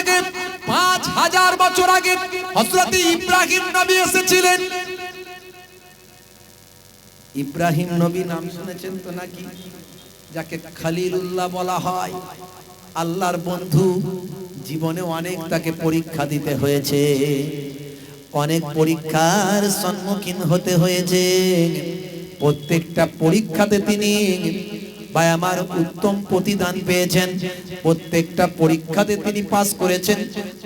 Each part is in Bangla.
থেকে পাঁচ হাজার বছর আগে হজরত ইব্রাহিম নবী এসেছিলেন। ইব্রাহিম নবী নাম শুনেছেন তো নাকি? যাকে খালিলুল্লাহ বলা হয়। আল্লাহর বন্ধু জীবনে অনেক তাকে পরীক্ষা দিতে হয়েছে। অনেক পরীক্ষার সম্মুখীন হতে হয়েছে। প্রত্যেকটা পরীক্ষাতে তিনি ভাই, আমার উত্তম প্রতিদান পেয়েছেন। প্রত্যেকটা পরীক্ষাতে তিনি পাস করেছেন।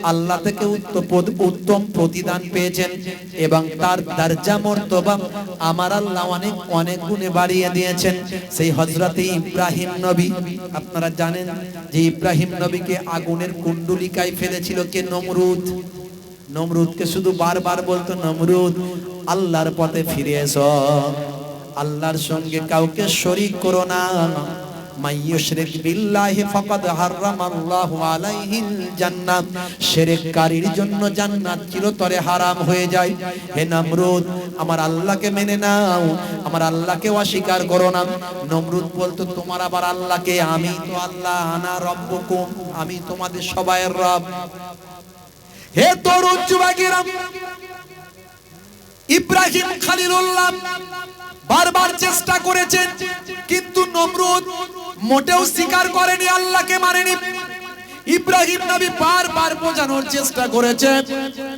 আল্লাহ থেকে উত্তম- প্রতিদান পেয়েছেন এবং তার দরজা মর্তবা আমার আল্লাহ অনেক অনেক গুণে বাড়িয়ে দিয়েছেন। সেই হজরতে ইব্রাহিম নবী, আপনারা জানেন যে ইব্রাহিম নবীকে আগুনের কুণ্ডুলিকায় ফেলেছিল কে? নমরুদ। নমরুদকে শুধু বারবার বলতো, নমরুদ, আল্লাহর পথে ফিরে এসো। আল্লাহর সঙ্গে কাউকে শরীক করো না। অস্বীকার করো না। নমরুদ বলতো, তোমার আবার আল্লাহকে আমি তো আল্লাহ আনা রব্বুকুম। আমি তোমাদের সবাইয়ের রব। হে ইব্রাহিম খালিলুল্লাহ বারবার চেষ্টা করেছেন, কিন্তু নমরুদ মোটেও স্বীকার করেনি, আল্লাহকে মানেনি। ইব্রাহিম নবী বারবার বোঝানোর চেষ্টা করেছে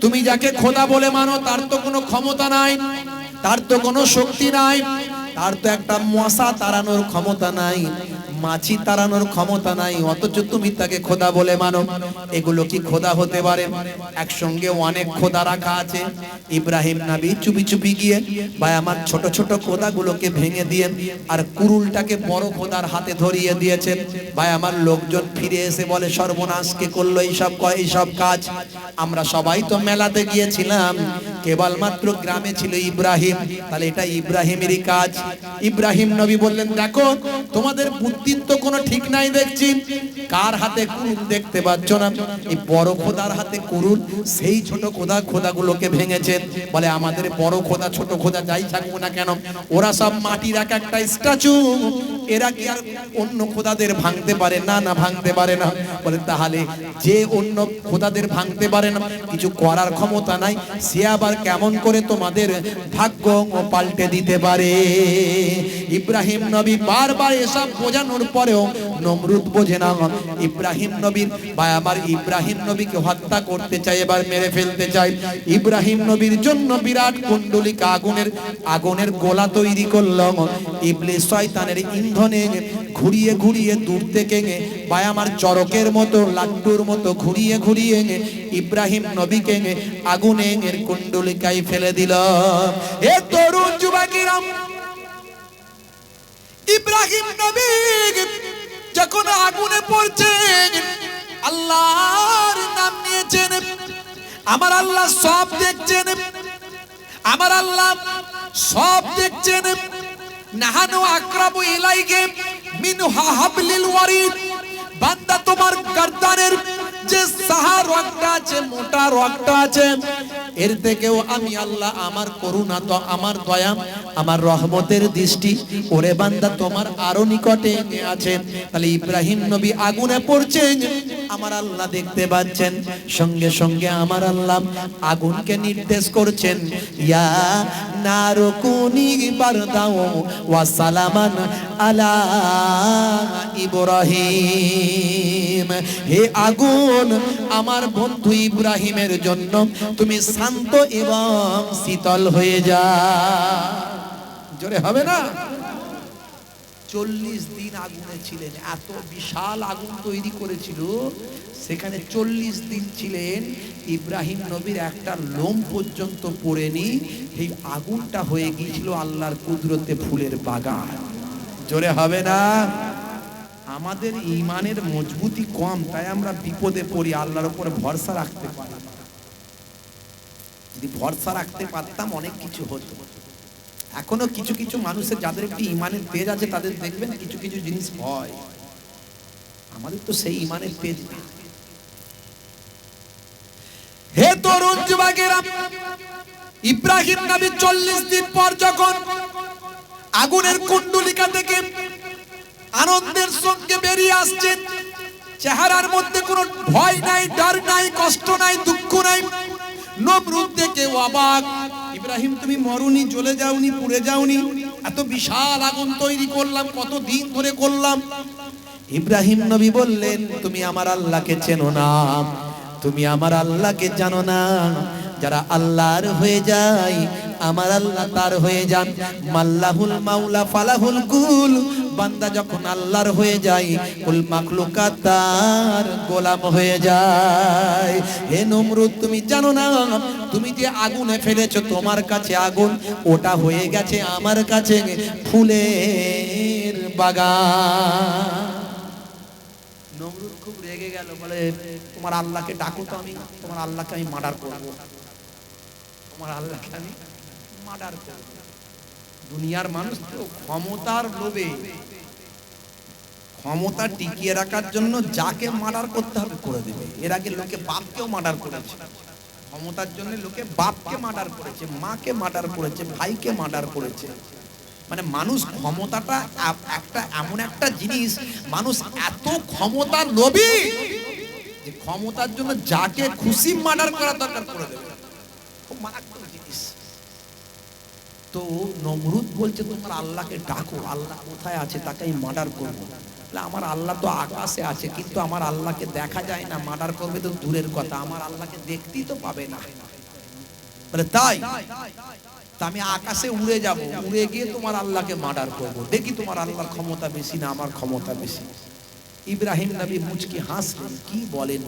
তুমি যাকে খোদা বলে মানো, তার তো কোনো ক্ষমতা নাই, তার তো কোনো শক্তি নাই, তার তো একটা মশা তাড়ানোর ক্ষমতা নাই। মাছি তাড়ানোর ক্ষমতা নাই, অথচ তুমি তাকে খোদা বলে মানো। এগুলো কি খোদা হতে পারে? একসঙ্গে অনেক খোদা রাখা আছে। ইব্রাহিম নাবি চুপি চুপি গিয়ে, ভাই, আমার ছোট ছোট খোদাগুলোকে ভেঙে দিয়ে আর কুরুলটাকে বড় খোদার হাতে ধরিয়ে দিয়েছে ভাই, আমার লোকজন ফিরে এসে বলে সর্বনাশকে করল এইসব কয় এইসব কাজ? আমরা সবাই তো মেলাতে গিয়েছিলাম। কেবলমাত্র গ্রামে ছিল ইব্রাহিম। তাহলে এটা ইব্রাহিমেরই কাজ। ইব্রাহিম নবী বললেন, দেখো, তোমাদের বুদ্ধির তো কোনো ঠিক নাই দেখছি। কার হাতে কুরুন দেখতে পাচ্ছ না? এই বড় খোদার হাতে কুরুন, সেই ছোট খোদা খোদাগুলোকে ভেঙেছেন বলে, আমাদের বড় খোদা, ছোট খোদা যাই থাকব না কেন? ওরা সব মাটির এক একটা স্ট্যাচু। এরা কি আর অন্য খোদাদের ভাঙতে পারে? না না, ভাঙতে পারে না। বলে তাহলে যে অন্য খোদাদের ভাঙতে পারে না, কিছু করার ক্ষমতা নাই, সে আবার কেমন করে তোমাদের ভাগ্য পাল্টে দিতে পারে? ইব্রাহিম নবী বারবার এসব বোঝানোর পরেও নমরুদ বোঝে না। ইব্রাহিম নবীর ভাই, আমার ইব্রাহিম নবীকে হত্যা করতে চাই, এবার মেরে ফেলতে চাই। ইব্রাহিম নবীর জন্য বিরাট কুণ্ডলিকা আগুনের আগুনের গোলা তৈরি করলাম ইবলিস শয়তানের ইন্ধনে ঘুরিয়ে ঘুরিয়ে দূর থেকে ভাই আমার চরকের মতো, লাড্ডুর মতো ঘুরিয়ে ঘুরিয়ে ইব্রাহিম নবীকে আগুনের কুণ্ডলিকায় ফেলে দিল এ তরুণ যুবকেরা ইব্রাহিম নবী যখন আগুনে পড়ছেন আল্লাহর নাম নিয়েছেন, আমার আল্লাহ সব দেখছেন, আমার আল্লাহ সব দেখছেন। নাহানু আক্রাবু ইলাইকে মিন হাবলিল ওয়ারিদ। বান্দা তোমার গর্দানের যে সাহা রক্তটা আছে, মোটা রক্তটা আছে, এর থেকেও আমি আল্লাহ আমার করুণা তো আমার দয়া, আমার রহমতের দৃষ্টি, ওরে বান্দা তোমার আরও নিকটে আছে। তাহলে ইব্রাহিম নবী আগুনে পড়ছেন আমার আল্লাহ দেখতে পাচ্ছেন। সঙ্গে সঙ্গে আমার আল্লাহ আগুনকে নির্দেশ করছেন। ইয়া নারকুনি বারদাও ওয়া সালামান আলা ইব্রাহিম। হে আগুন, আমার বন্ধু ইব্রাহিমের জন্য তুমি শান্ত এবং শীতল হয়ে যা। জোরে হবে না? চল্লিশ দিন আগুনে ছিলেন। এত বিশাল আগুন তৈরি করেছিল, সেখানে চল্লিশ দিন ছিলেন। ইব্রাহিম নবীর একটা লোম পর্যন্ত পড়েনি। এই আগুনটা হয়ে গিয়েছিল আল্লাহর কুদরতে ফুলের বাগান। জোরে হবে না? আমাদের ইমানের মজবুতি কম, তাই আমরা বিপদে পড়ি, আল্লাহর উপর ভরসা রাখতে পারি যদি ভরসা রাখতে পারতাম, অনেক কিছু হতো। এখনও কিছু কিছু মানুষের যাদের একটি ইমানের তেজ আছে, তাদের দেখবেন কিছু কিছু জিনিস হয়। আমাদের তো সেই ইমানের তেজ নেই। হে তরুণ যুবকেরা, ইব্রাহিম নবী চল্লিশ দিন পর যখন আগুনের কুণ্ডলিকা থেকে আনন্দের সঙ্গে বেরিয়ে আসছেন, চেহারার মধ্যে কোনো ভয় নাই, ডর নাই, কষ্ট নাই, দুঃখ নাই নমরুদ দেখে অবাক। ইব্রাহিম, তুমি মরুনি, জ্বলে যাওনি, পুড়ে যাওনি। এত বিশাল আগুন তৈরি করলাম, কত দিন ধরে করলাম। ইব্রাহিম নবী বললেন, তুমি আমার আল্লাহকে চেনো না। তুমি আমার আল্লাহকে জানো না। যারা আল্লাহর হয়ে যায় আমার আল্লাহ তার হয়ে যান। মাল্লাহুল মাওলা ফালাহুল কুল। বান্দা যখন আল্লাহর হয়ে যায়, কুল মাখলুকাত তার গোলাম হয়ে যায়। হে নমরুদ, তুমি জানো না, তুমি যে আগুনে ফেলেছো, তোমার কাছে আগুন, ওটা হয়ে গেছে আমার কাছে ফুলের বাগান। নমরুদ খুব রেগে গেল, বলে, তোমার আল্লাহকে ডাকো তো আমি, তোমার আল্লাহকে আমি মার্ডার করব। তোমার আল্লাহকে আমি মার্ডার করব দুনিয়ার মানুষ তো ক্ষমতার লোভে ক্ষমতা টিকিয়ে রাখার জন্য যাকে মার্ডার করতে হবে করে দেবে। এর আগে লোকে বাপকেও মার্ডার করেছে। ক্ষমতার জন্য লোকে বাপকে মার্ডার করেছে, মাকে মার্ডার করেছে, ভাইকে মার্ডার করেছে। মানে মানুষ ক্ষমতাটা একটা এমন একটা জিনিস, মানুষ এত ক্ষমতা লোভী যে ক্ষমতার জন্য যাকে খুশি মার্ডার করা দরকার করে দেবে। খুব তো নমরুদ বলছে তোমার আল্লাহকে ডাকো, আল্লাহ কোথায় আছে তাকে আমি মার্ডার করব আমার আল্লাহ তো আকাশে আছে, কিন্তু আমার আল্লাহকে দেখা যায় না মার্ডার করবে তো দূরের কথা, আমার আল্লাহকে দেখতেই তো পাবে না। তাই? আমি আকাশে উড়ে যাব, উড়ে গিয়ে তোমার আল্লাহকে মার্ডার করব। দেখি তোমার আল্লাহর ক্ষমতা বেশি না আমার ক্ষমতা বেশি। ইব্রাহিম নবী মুচকি হাসলেন, কি বলেন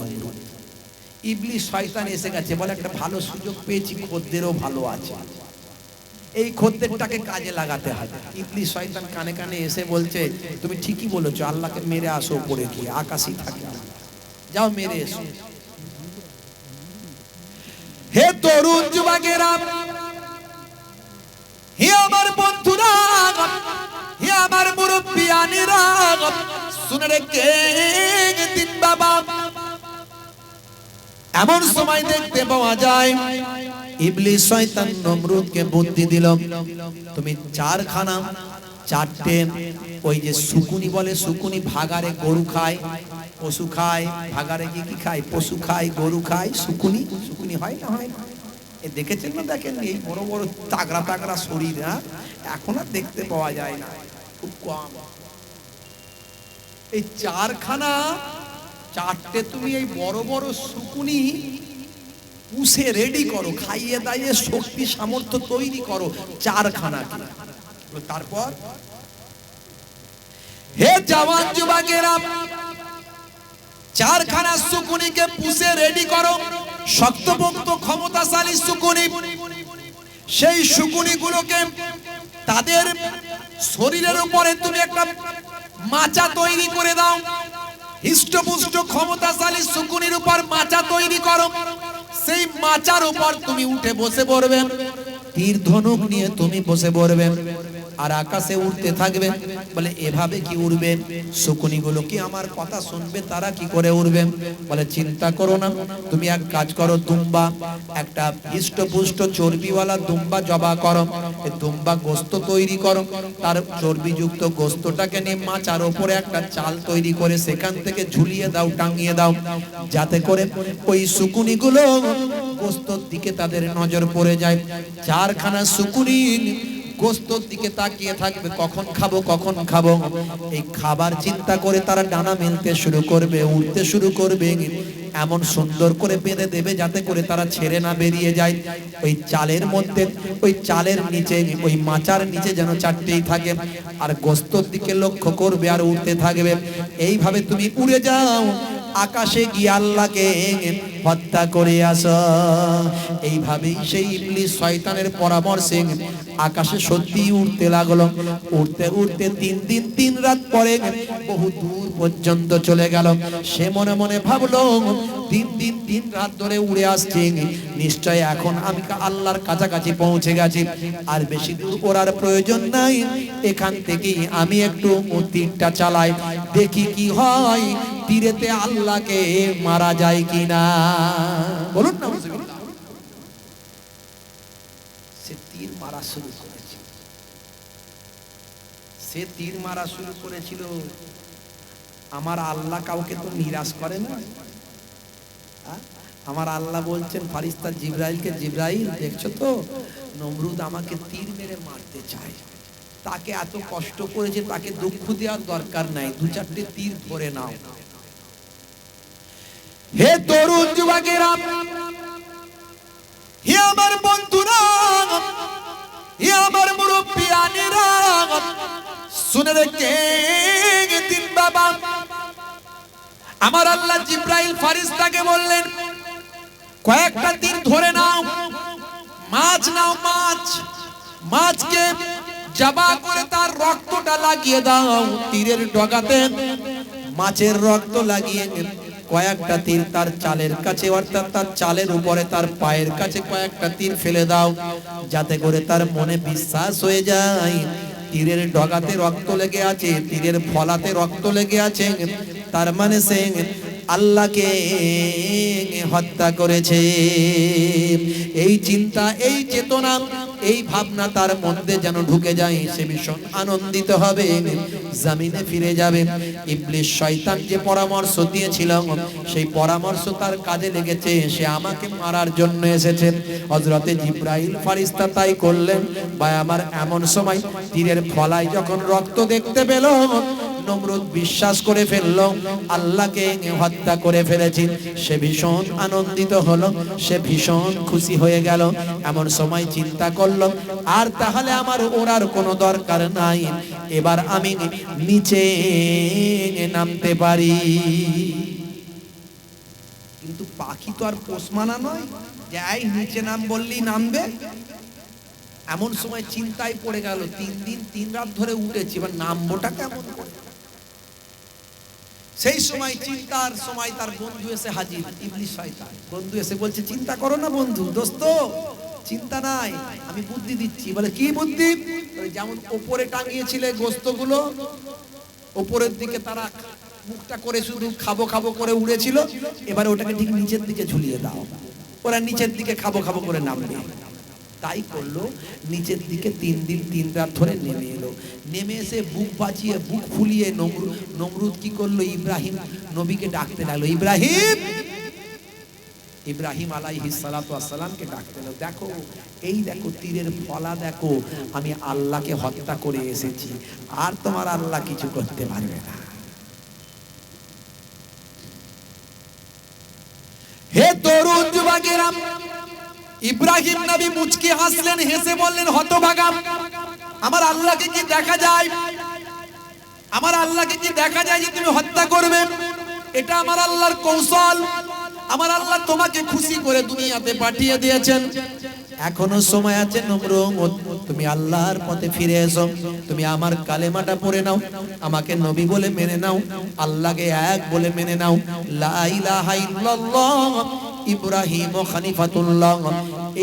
ইবলিশ শয়তান এসে গেছে, বলে একটা ভালো সুযোগ পেয়েছি, খদ্দেরও ভালো আছে। এই খদ্দেরটাকে কাজে লাগাতে হবে ইবলিশ শয়তান কানে কানে এসে বলছে, তুমি ঠিকই বলেছ, আল্লাহকে মেরে আসো পড়ে গিয়ে, আকাশই থাকে যাও মেরে এসো। হে তরুণ যুবকেরা, হে আমার বন্ধুরা, হে আমার মুরব্বিয়ানিরা, শুনে রেখে দিন বাবা। এমন সময় দেখতে পাওয়া যায় ইবলিস শয়তান নমরুদকে বুদ্ধি দিল, তুমি চারখানা, চারটে ওই যে সুকুনি বলে সুকুনি ভাগারে গরু খায়, পশু খায় ভাগারে কি কি খায়? পশু খায়, গরু খায় সুকুনি সুকুনি হয় না হয় না? এ দেখেছেন না দেখেন এই বড় বড় তাগড়া তাগড়া শরীর হ্যাঁ? এখন আর দেখতে পাওয়া যায় না, খুব কম। এই চারখানা, চারটে তুমি এই বড় বড় শুকুনি পুষে রেডি করো, খাইয়ে দাইয়ে শক্তি সামর্থ্য তৈরি করো, চারখানা তারপর, হে জওয়ান যুবকেরা, চারখানা শুকুনিকে পুষে রেডি করো, শক্তপোক্ত, ক্ষমতাশালী শুকুনি। সেই শুকুনিগুলোকে তাদের শরীরের উপরে তুমি একটা মাচা তৈরি করে দাও, হৃষ্টপুষ্ট, ক্ষমতাশালী শুকুনির উপর মাচা তৈরি করো। সেই মাচার উপর তুমি উঠে বসে পড়বে। তীর ধনুক নিয়ে তুমি বসে পড়বে। আর আকাশে উঠতে থাকবে, বলে, এভাবে কি উড়বে? শকুনিগুলো কি আমার কথা শুনবে? তারা কি করে উড়বে? বলে, চিন্তা করো না, তুমি এক কাজ করো, দুম্বা, একটা হৃষ্টপুষ্ট চর্বিওয়ালা দুম্বা জবা করো দুম্বা গোস্ত তৈরি করো, তার চর্বিযুক্ত গোস্তটাকে নিয়ে মাচার ওপরে একটা চাল তৈরি করে সেখান থেকে ঝুলিয়ে দাও, টাঙিয়ে দাও, যাতে করে ওই শুকুনিগুলো গোস্তর দিকে তাদের নজর পড়ে যায়। চারখানা শুকুনি গোস্তর দিকে তাকিয়ে থাকবে, কখন খাব কখন খাব। এই খাবার চিন্তা করে তারা ডানা মেলতে শুরু করবে উঠতে শুরু করবে। এমন সুন্দর করে বেঁধে দেবে যাতে করে তারা ছেড়ে না বেরিয়ে যায়। ওই চালের মধ্যে, ওই চালের নিচে, ওই মাচার নিচে যেন চারটেই থাকে। আর গোস্তর দিকে লক্ষ্য করবে আর উঠতে থাকবে। এইভাবে তুমি উড়ে যাও, আকাশে গিয়ে আল্লাহকে হত্যা করে আস। এইভাবেই সেই ইবলিস শয়তানের পরামর্শে আকাশে সত্যি উঠতে লাগল। উঠতে উঠতে তিন দিন, তিন রাত পরে বহু দূর পর্যন্ত চলে গেল। সে মনে মনে ভাবলো, তিন দিন, তিন রাত ধরে উড়ে আসছে। নিশ্চয় এখন আমি আল্লাহর কাছাকাছি পৌঁছে গেছি। আর বেশি দূর ওড়ার প্রয়োজন নাই। এখান থেকেই আমি একটু তীরটা চালাই। দেখি কি হয়। তীরেতে আল্লাহকে মারা যায় কিনা? বলুন না। সে তীর মারা শুরু করেছিল। সে তীর মারা শুরু করেছিল। আমার আল্লাহ কাউকে তো নিরাশ করে না? আমার আল্লাহ বলছেন, ফারিস্তা জিব্রাইলকে, জিব্রাইল, দেখছ তো? নমরুদ আমাকে তীর মেরে মারতে চায়। তাকে এত কষ্ট করেছে তাকে দুঃখ দেওয়ার দরকার নাই। দু চারটে তীর ধরে নাও। হে তরুণ যুবকেরা, হে আমার বন্ধুরা, হে আমার মুরব্বী আনেরা শুনে রেখে দিন বাবা। আমার আল্লাহ জিব্রাইল ফারিস্তাকে বললেন, কয়েকটা দিন ধরে নাও, মাছ নাও, মাছ। মাছকে জবা করে তার রক্তটা লাগিয়ে দাও। তীরের ডগাতে মাছের রক্ত লাগিয়ে কয়েকটা তীর তার চালের কাছে, অর্থাৎ তার চালের উপরে তার পায়ের কাছে কয়েকটা তীর ফেলে দাও, যাতে করে তার মনে বিশ্বাস হয়ে যায়। তীরের ডগাতে রক্ত লেগে আছে তীরের ফলাতে রক্ত লেগে আছে, তার মানে সে আল্লাহকে হত্যা করেছে। এই চিন্তা, এই চেতনা এই ভাবনা তার মধ্যে যেন ঢুকে যায়, সে ভীষণ আনন্দিত হবে। জামিনে ফিরে যাবে। ইবলিশ শয়তান যে পরামর্শ দিয়েছিল, সেই পরামর্শ তার কাজে লেগেছে। সে আমাকে মারার জন্য এসেছে। হজরতে জিব্রাইল ফারিস্তা তাই করলেন। বা আমার এমন সময় তীরের ফলায় যখন রক্ত দেখতে পেল নমরুদ বিশ্বাস করে ফেলল। আল্লাহকে হত্যা করে ফেলেছি। সে ভীষণ আনন্দিত হলো। সে ভীষণ খুশি হয়ে গেল। এমন সময় চিন্তা করল, আর তাহলে আমার ওরার কোনো দরকার নাই। এবার আমি নিচে নামতে পারি। কিন্তু পাখি তো আর পোষ মানা নয়। যে এই নিচে নাম বললেই নামবে। এমন সময় চিন্তায় পড়ে গেল, তিন দিন, তিন রাত ধরে উঠেছি, এবার নামবোটা কেমন করে? সেই সময় চিন্তার সময় তার বন্ধু এসে হাজির ইবলিশ শয়তান। বন্ধু এসে বলছে, চিন্তা করো না বন্ধু, দোস্ত, চিন্তা নাই, আমি বুদ্ধি দিচ্ছি। বলে, কি বুদ্ধি? যেমন ওপরে টাঙিয়েছিলে গোস্তগুলো, ওপরের দিকে তারা মুখটা করে শুধু খাব খাব করে উড়েছিল, এবারে ওটাকে ঠিক নিচের দিকে ঝুলিয়ে দাও। ওরা নিচের দিকে খাব খাব করে নামবে। তাই করল। নিচের দিকে তিন দিন, তিন রাত ধরে নেমে এলো। নেমে এসে বুক বাঁচিয়ে, বুক ফুলিয়ে নমরুদ নমরুদ কি করল? ইব্রাহিম নবীকে ডাকতে লাগল। ইব্রাহিম! ইব্রাহিম আলাইহিস সালাতু আসসালামকে ডাকতে লাগল। দেখো, এই দেখো, তীরের ফলা দেখো, আমি আল্লাহকে হত্যা করে এসেছি। আর তোমার আল্লাহ কিছু করতে পারবে না। হে তরুণ যুবকেরা ইব্রাহিম নবী মুচকি হাসলেন, হেসে বললেন, হতভাগা। আমার আল্লাহকে কি দেখা যায়? আমার আল্লাহকে কি দেখা যায় যে তুমি হত্যা করবে? এটা আমার আল্লাহর কৌশল। আমার আল্লাহ তোমাকে খুশি করে দুনিয়াতে পাঠিয়ে দিয়েছেন। এখনও সময় আছে নমরুদ তুমি আল্লাহর পথে ফিরে এসো। তুমি আমার কালেমাটা পড়ে নাও। আমাকে নবী বলে মেনে নাও। আল্লাহকে এক বলে মেনে নাও। লা ইলাহা ইল্লাল্লাহ। ইব্রাহিম ও খানিফাতুল্লাহ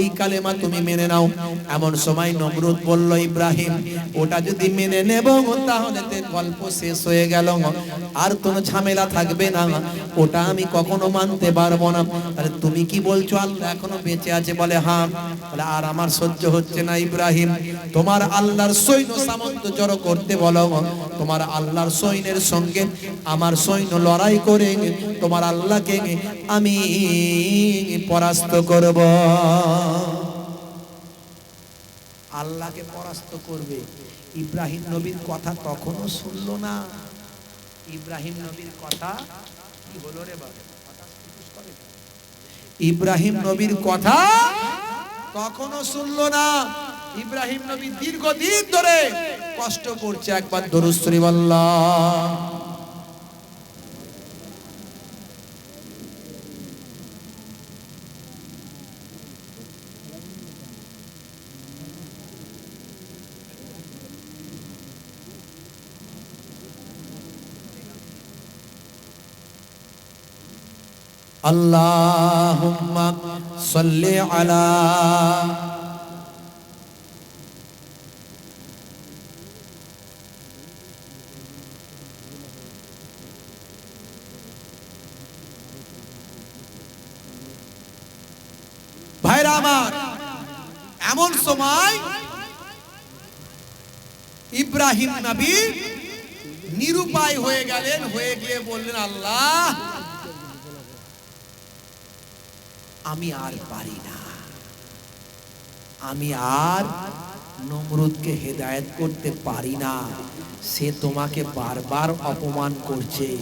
এই কালেমা তুমি মেনে নাও। এমন সময় নমরুদ বলল, ইব্রাহিম, ওটা যদি মেনে নেব, তাহলে গল্প শেষ হয়ে গেল আর কোনো ঝামেলা থাকবে না। ওটা আমি কখনো মানতে পারব না। তাহলে তুমি কি বলছো, আল্লাহ এখনও বেঁচে আছে বলে? হ্যাঁ। আর আমার সহ্য হচ্ছে না, ইব্রাহিম। তোমার আল্লাহর সৈন্য সামন্ত জড়ো করতে বলো তোমার আল্লাহর সৈন্যের সঙ্গে আমার সৈন্য লড়াই করে তোমার আল্লাহকে আমি পরাস্ত করব। আল্লাহকে পরাস্ত করবে। ইব্রাহিম নবীর কথা তখনও শুনলো না। ইব্রাহিম নবীর কথা কি হলো রে বাবা? ইব্রাহিম নবীর কথা তখনও শুনলো না। ইব্রাহিম নবী দীর্ঘদিন ধরে কষ্ট করছে একবার দরুশ্রী বল্লাহ আল্লাহুম্মা সাল্লি আলা ভাইরা আমার, এমন সময় ইব্রাহিম নবী নিরুপায় হয়ে গেলেন, হয়ে গিয়ে বললেন, আল্লাহ আমি আর পারি না। আমি আর নমরুদকে হেদায়েত করতে পারি না। সে তোমাকে বারবার অপমান করছে।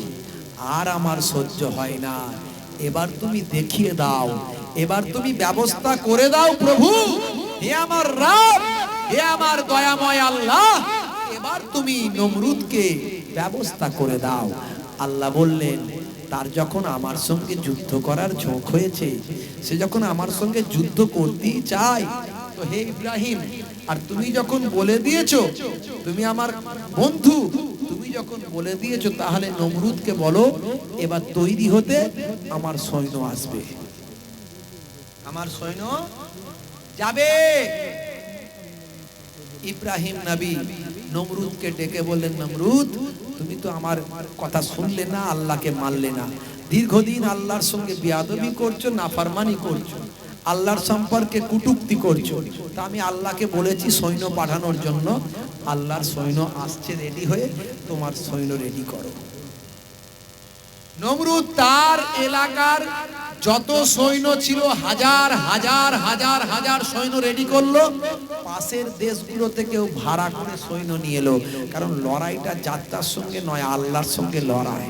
আর আমার সহ্য হয় না। এবার তুমি দেখিয়ে দাও। এবার তুমি ব্যবস্থা করে দাও, প্রভু। হে আমার রাম হে আমার দয়াময় আল্লাহ। এবার তুমি নমরুদকে ব্যবস্থা করে দাও। আল্লাহ বললেন তার যখন আমার সঙ্গে যুদ্ধ করার ঝোঁক হয়েছে, সে যখন আমার সঙ্গে যুদ্ধ করতেই চায়, তো হে ইব্রাহিম, আর তুমি যখন বলে দিয়েছ, তুমি আমার বন্ধু, তুমি যখন বলে দিয়েছ, তাহলে নমরুদকে বলো, এবার তৈরি হতে আমার সৈন্য আসবে। আমার সৈন্য যাবে। ইব্রাহিম নবী নমরুদকে ডেকে বললেন, নমরুদ তুমি তো আমার কথা শুনলে না, আল্লাহকে মানলে না। দীর্ঘদিন আল্লাহর সঙ্গে বিয়াদবি করছ, নাফারমানি করছ। আল্লাহর সম্পর্কে কুটুক্তি করছ। তা আমি আল্লাহকে বলেছি সৈন্য পাঠানোর জন্য। আল্লাহর সৈন্য আসছে রেডি হয়ে, তোমার সৈন্য রেডি করো। নমরুদ তার এলাকার যত সৈন্য ছিল, হাজার হাজার হাজার হাজার সৈন্য রেডি করল। পাশের দেশগুলো থেকেও ভাড়া করে সৈন্য নিয়ে এলো। কারণ লড়াইটা যাত্রার সঙ্গে নয়, আল্লাহর সঙ্গে লড়াই।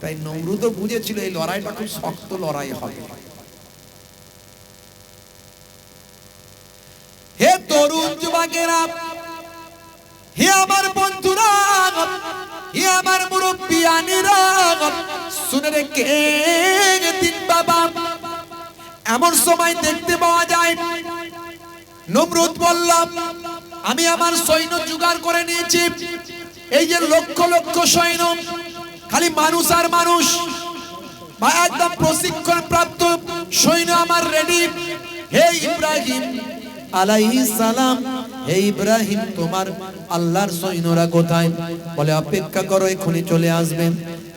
তাই নমরুদও বুঝেছিল এই লড়াইটা খুব শক্ত লড়াই হবে। হে তরুণ যুবকেরা, হে আমার বন্ধুরা, হে আমার মুরব্বিয়ানিরা, শুনে রেখে দিন বাবা। এমন সময় দেখতে পাওয়া যায় নমরুদ বললাম, আমি আমার সৈন্য জোগাড় করে নিয়েছি। এই যে লক্ষ লক্ষ সৈন্য, খালি মানুষ আর মানুষ। বা একদম প্রশিক্ষণ প্রাপ্ত সৈন্য আমার রেডি হে ইব্রাহিম আলাইহিস সালাম ইব্রাহিম, তোমার আল্লাহর সৈন্যরা কোথায়? বলে, অপেক্ষা করো, এখনই চলে আসবেন।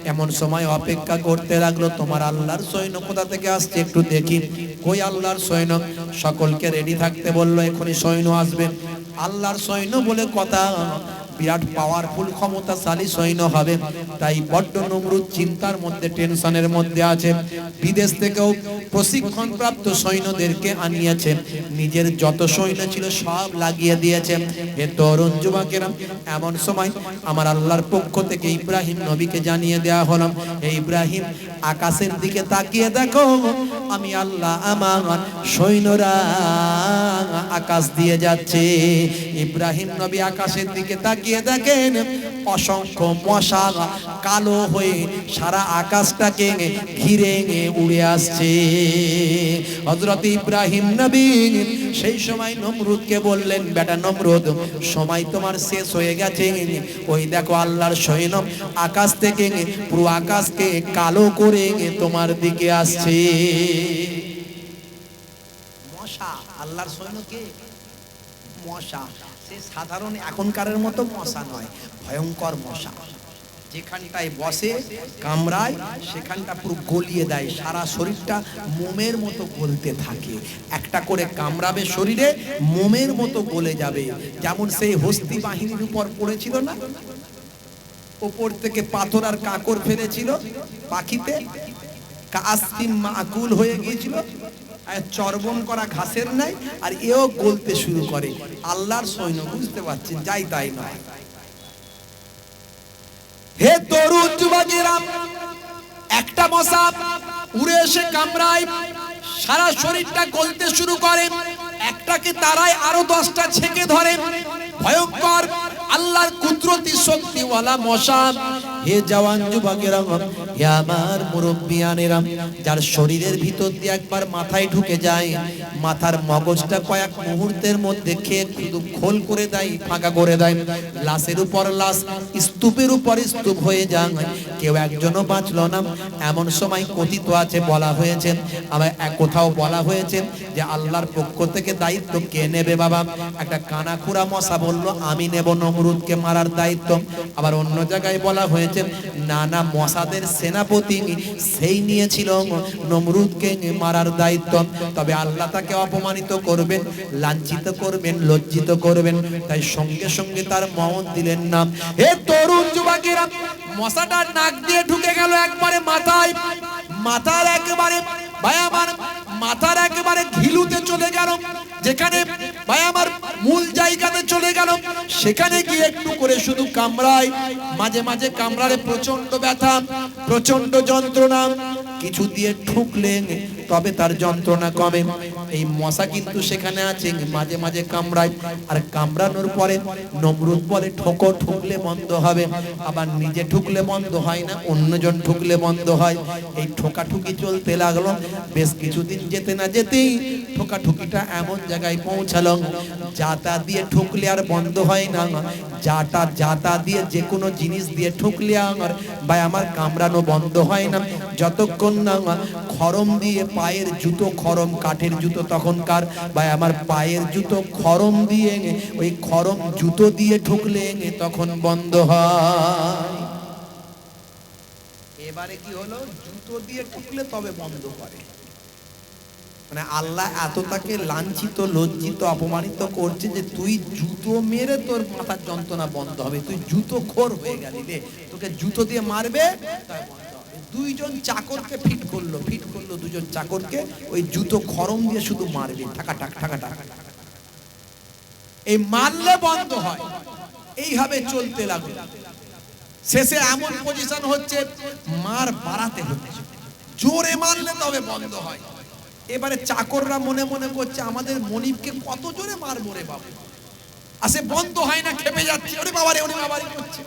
এমন সময় অপেক্ষা করতে লাগল, তোমার আল্লাহর সৈন্য কোথা থেকে আসছে? একটু দেখি। কই আল্লাহর সৈন্য? সকলকে রেডি থাকতে বলল, এখনই সৈন্য আসবে। আল্লাহর সৈন্য বলে কথা। বিরাট পাওয়ারফুল ক্ষমতাশালী সৈন্য হবে। তাই বড্ড নমরুদ চিন্তার মধ্যে, টেনশনের মধ্যে আছে। বিদেশ থেকেও প্রশিক্ষণ প্রাপ্ত সৈন্যদেরকে আনিয়েছে। নিজের যত সৈন্য ছিল সব লাগিয়ে দিয়েছে। হে তরুণ যুবকেরা, এমন সময় আমার আল্লাহর পক্ষ থেকে ইব্রাহিম নবীকে জানিয়ে দেওয়া হলো, হে ইব্রাহিম, আকাশের দিকে তাকিয়ে দেখো, আমি আল্লাহ আমার সৈন্যরা আকাশ দিয়ে যাচ্ছে। ইব্রাহিম নবী আকাশের দিকে তাকিয়ে দেখেন অসংখ্য মশা কালো হয়ে সারা আকাশটাকে ঘিরে উড়ে আসছে। হজরত ইব্রাহিম নবী সেই সময় নমরুদকে বললেন, বেটা নমরুদ, সময় তোমার শেষ হয়ে গেছে। ওই দেখো আল্লাহর সৈন্য আকাশ থেকে, পুরো আকাশকে কালো করে তোমার দিকে আসছে। মশা, আল্লাহর সৈন্যকে মশা সে সাধারণ এখনকারের মতো মশা নয়, ভয়ঙ্কর মশা। যেখানটায় বসে, কামড়ায়, সেখানটা পুরো গলিয়ে দেয়। সারা শরীরটা মোমের মতো গলতে থাকে। একটা করে কামড়াবে শরীরে, মোমের মতো গলে যাবে। যেমন সেই হস্তি বাহিনীর উপর পড়েছিল না? ওপর থেকে পাথর আর কাকর ফেলেছিল পাখিতে? কাস্তিম মাকুল হয়ে গিয়েছিল? চর্বণ করা ঘাসের নাই আর এও গলতে শুরু করে। আল্লাহর সৈন্য, বুঝতে পারছেন? যাই তাই নয়। হে তরুণ যুবকেরা, একটা মশা উড়ে এসে কামড়ায়, সারা শরীরটা গলতে শুরু করে, একটাকে তারাই আরও দশটা ছেকে ধরে। ভয়ঙ্কর, আল্লাহর কুদরতি শক্তিওয়ালা মশা। হে জওয়ান যুবকেরা হে আমার মুরব্বিয়ানেরা যার শরীরের ভিতর দিয়ে একবার মাথায় ঢুকে যায়, মাথার মগজটা কয়েক মুহূর্তের মধ্যে খেয়ে শুধু খোল করে দেয়, ফাঁকা করে দেয়। লাশের উপর লাশ, স্তূপের উপর স্তূপ হয়ে যায়। কেউ একজনও বাঁচল না। এমন সময় কথিত আছে, বলা হয়েছে, আবার এক কোথাও বলা হয়েছে যে আল্লাহর পক্ষ থেকে দায়িত্ব কে নেবে বাবা? একটা কানাখুরা মশা বলল, আমি নেব নমরুদকে মারার দায়িত্ব। আবার অন্য জায়গায় বলা হয়েছে হয়েছে নানা মশাদের সেনাপতি সেই নিয়েছিল নমরুদকে মারার দায়িত্ব। তবে আল্লাহ তাকে অপমানিত করবেন, লাঞ্ছিত করবেন, লজ্জিত করবেন। তাই সঙ্গে সঙ্গে তার মত দিলেন নাম হে তরুণ যুবকেরা মশাটার নাক দিয়ে ঢুকে গেল একবারে মাথায়। মাথার একেবারে, ভাই মাথার একেবারে ঘিলুতে চলে গেল। যেখানে ভাই আমার মূল জায়গাতে চলে গেল, সেখানে গিয়ে একটু করে শুধু কামড়ায়। মাঝে মাঝে কামড়ালে প্রচণ্ড ব্যথা প্রচণ্ড যন্ত্রণা। কিছু দিয়ে ঠুকলেন তবে তার যন্ত্রণা কমে। এই মশা কিন্তু সেখানে আছে, মাঝে মাঝে কামড়ায়। আর কামড়ানোর পরে, নমরুদ বলে ঠোকো ঠুকলে বন্ধ হবে। আবার নিজে ঠুকলে বন্ধ হয় না, অন্যজন ঠুকলে বন্ধ হয়। এই ঠোকাঠুকি চলতে লাগল। বেশ কিছুদিন যেতে না যেতেই ঠোকাঠুকিটা এমন জায়গায় পৌঁছালো। যাতা দিয়ে ঠুকলে আর বন্ধ হয় না। যাটা যাতা দিয়ে যে কোনো জিনিস দিয়ে ঠুকলে আমার বা আমার কামড়ানো বন্ধ হয় না। যতক্ষণ না খরম দিয়ে পায়ের জুতো খরম, কাঠের জুতো তখনকার। বা আমার পায়ের জুতো খরম দিয়ে ওই খরম জুতো দিয়ে ঠুকলে তখন বন্ধ হয়। এবারে কি হলো? জুতো দিয়ে ঠুকলে তবে বন্ধ করে। মানে আল্লাহ এত তাকে লাঞ্ছিত, লজ্জিত, অপমানিত করছে যে তুই জুতো মেরে তোর মাথার যন্ত্রণা বন্ধ হবে। তুই জুতো খোর হয়ে গেলি রে। তোকে জুতো দিয়ে মারবে তাই। দুইজন চাকরকে ফিট করল ফিট করল দুজন চাকরকে, ওই জুতো খরম দিয়ে শুধু মারবে ঠাকা টাক ঠাকা টাক এই মারলে বন্ধ হয়, এইভাবে চলতে লাগল। শেষে এমন পজিশন হচ্ছে, মার বাড়াতে হচ্ছে। জোরে মারলে তবে বন্ধ হয়। এবারে চাকররা মনে মনে করছে, আমাদের মনিবকে কত জোরে মারবো রে বাবু। আসে বন্ধ হয় না, খেপে যাচ্ছে, ওরে বাবারে ওরে বাবারে করছে।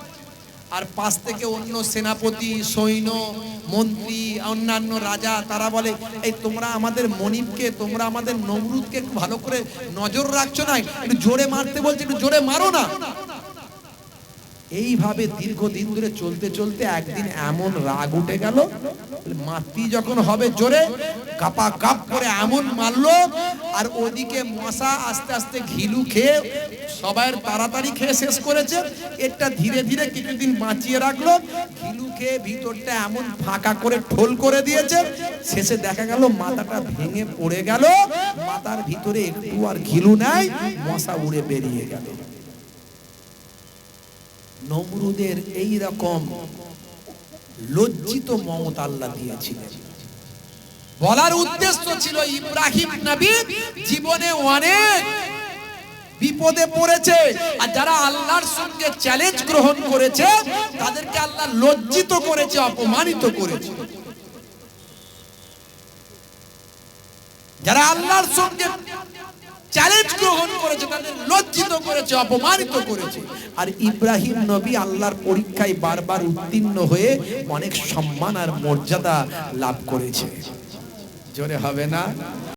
আর পাশ থেকে অন্য সেনাপতি, সৈন্য, মন্ত্রী, অন্যান্য রাজা, তারা বলে, এই তোমরা আমাদের মনিবকে, তোমরা আমাদের নমরুদকে একটু ভালো করে নজর রাখছো না, একটু জোরে মারতে বলছে, একটু জোরে মারো না। এইভাবে দীর্ঘদিন ধরে চলতে চলতে একদিন এমন রাগ উঠে গেল মাতি যখন হবে জোরে, কাপা কাপ করে এমন মারলো, আর ওদিকে মশা আস্তে আস্তে ঘিলু খেয়ে সবাই তাড়াতাড়ি খেয়ে শেষ করেছে। এটা ধীরে ধীরে কিছুদিন বাঁচিয়ে রাখল। ঘিলু খেয়ে ভিতরটা এমন ফাঁকা করে ঠোল করে দিয়েছে, শেষে দেখা গেল মাথাটা ভেঙে পড়ে গেল। মাথার ভিতরে একটু আর ঘিলু নাই, মশা উড়ে বেরিয়ে গেল। নমরুদের এই রকম লজ্জিত মমতা আল্লাহ দিয়েছিলেন। বলার উদ্দেশ্য ছিল ইব্রাহিম নবী জীবনে অনেক বিপদে পড়েছে, আর যারা আল্লাহর সঙ্গে চ্যালেঞ্জ গ্রহণ করেছে, তাদেরকে আল্লাহ লজ্জিত করেছে, অপমানিত করেছে। যারা আল্লাহর সঙ্গে চ্যালেঞ্জ গ্রহণ করেছে, তাদের লজ্জিত করেছে, অপমানিত করেছে। আর ইব্রাহিম নবী আল্লাহর পরীক্ষায় বারবার উত্তীর্ণ হয়ে অনেক সম্মান আর মর্যাদা লাভ করেছে। জোরে হবে না?